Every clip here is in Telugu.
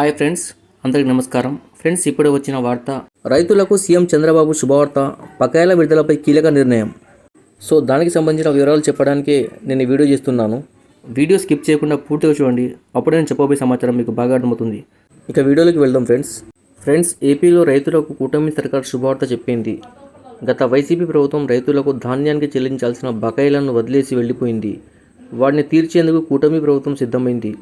హాయ్ ఫ్రెండ్స్ అందరికి నమస్కారం. ఫ్రెండ్స్ ఇప్పుడే వచ్చిన వార్త. రైతులకు సీఎం చంద్రబాబు శుభవార్త బకాయిల విడుదలపై కీలక నిర్ణయం. సో దానికి సంబంధించిన వివరాలు చెప్పడానికి నేను వీడియో చేస్తున్నాను. వీడియో స్కిప్ చేయకుండా పూర్తిగా చూడండి. అప్పుడే నేను చెప్పబోయే సమాచారం మీకు బాగా అర్థమవుతుంది. ఇక వీడియోలోకి వెళ్దాం ఫ్రెండ్స్ ఫ్రెండ్స్ ఏపీలో రైతులకు కూటమి సర్కార్ శుభవార్త చెప్పింది. గత వైసీపీ ప్రభుత్వం రైతులకు ధాన్యానికి చెల్లించాల్సిన బకాయిలను వదిలేసి వెళ్ళిపోయింది. వాటిని తీర్చేందుకు కూటమి ప్రభుత్వం సిద్ధమైంది.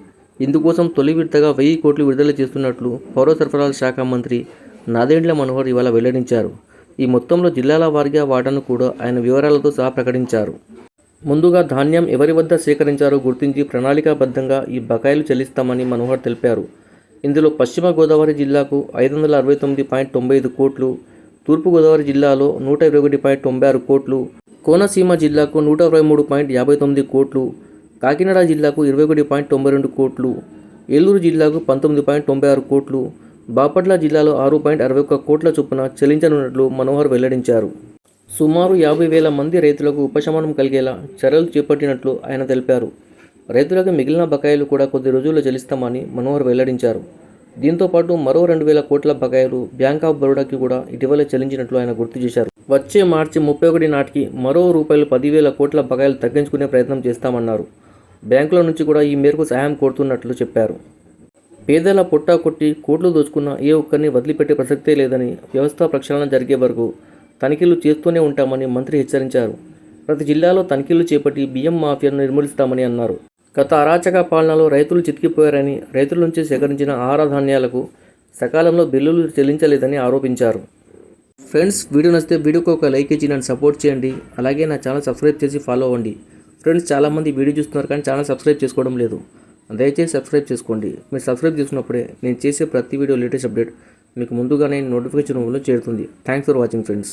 ఇందుకోసం తొలి విడతగా వెయ్యి కోట్లు విడుదల చేస్తున్నట్లు పౌర సరఫరాల శాఖ మంత్రి నాదేండ్ల మనోహర్ ఇవాళ వెల్లడించారు. ఈ మొత్తంలో జిల్లాల వారీగా వాటాను కూడా ఆయన వివరాలతో సహా ప్రకటించారు. ముందుగా ధాన్యం ఎవరి వద్ద సేకరించారో గుర్తించి ప్రణాళికాబద్ధంగా ఈ బకాయిలు చెల్లిస్తామని మనోహర్ తెలిపారు. ఇందులో పశ్చిమ గోదావరి జిల్లాకు ఐదు వందల అరవై తొమ్మిది పాయింట్ తొంభై ఐదు కోట్లు తూర్పుగోదావరి జిల్లాలో నూట ఇరవై ఒకటి పాయింట్ తొంభై ఆరు కోట్లు కోనసీమ జిల్లాకు నూట ఇరవై మూడు పాయింట్ యాభై తొమ్మిది కోట్లు కాకినాడ జిల్లాకు ఇరవై ఒకటి పాయింట్ తొంభై రెండు కోట్లు ఏలూరు జిల్లాకు పంతొమ్మిది పాయింట్ తొంభై ఆరు కోట్లు బాపట్ల జిల్లాలో ఆరు పాయింట్ అరవై ఒక్క కోట్ల చొప్పున చెల్లించనున్నట్లు మనోహర్ వెల్లడించారు. సుమారు యాభై వేల మంది రైతులకు ఉపశమనం కలిగేలా చర్యలు చేపట్టినట్లు ఆయన తెలిపారు. రైతులకు మిగిలిన బకాయిలు కూడా కొద్ది రోజుల్లో చెల్లిస్తామని మనోహర్ వెల్లడించారు. దీంతో పాటు మరో రెండు వేల కోట్ల బకాయిలు బ్యాంక్ ఆఫ్ బరోడాకి కూడా ఇటీవల చెల్లించినట్లు ఆయన గుర్తు చేశారు. వచ్చే మార్చి ముప్పై ఒకటి నాటికి మరో రూపాయలు పదివేల కోట్ల బకాయిలు తగ్గించుకునే ప్రయత్నం చేస్తామన్నారు. బ్యాంకుల నుంచి కూడా ఈ మేరకు సహాయం కోరుతున్నట్లు చెప్పారు. పేదల పొట్టా కొట్టి కోట్లు దోచుకున్న ఏ ఒక్కరిని వదిలిపెట్టే ప్రసక్తే లేదని వ్యవస్థ ప్రక్షాళన జరిగే వరకు తనిఖీలు చేస్తూనే ఉంటామని మంత్రి హెచ్చరించారు. ప్రతి జిల్లాలో తనిఖీలు చేపట్టి బియ్యం మాఫియాను నిర్మూలిస్తామని అన్నారు. గత అరాచక పాలనలో రైతులు చితికిపోయారని రైతుల నుంచి సేకరించిన ఆహార ధాన్యాలకు సకాలంలో బిల్లులు చెల్లించలేదని ఆరోపించారు. ఫ్రెండ్స్ వీడియో నచ్చితే వీడియోకి ఒక లైక్ ఇచ్చి నన్ను సపోర్ట్ చేయండి. అలాగే నా ఛానల్ సబ్స్క్రైబ్ చేసి ఫాలో అవ్వండి. ఫ్రెండ్స్ చాలామంది వీడియో చూస్తున్నారు కానీ ఛానల్ సబ్స్క్రైబ్ చేసుకోవడం లేదు. దయచేసి సబ్స్క్రైబ్ చేసుకోండి. మీరు సబ్స్క్రైబ్ చేసినప్పుడే నేను చేసే ప్రతి వీడియో లేటెస్ట్ అప్డేట్ మీకు ముందుగానే నోటిఫికేషన్ రూమ్లో చేరుతుంది. Thanks for watching friends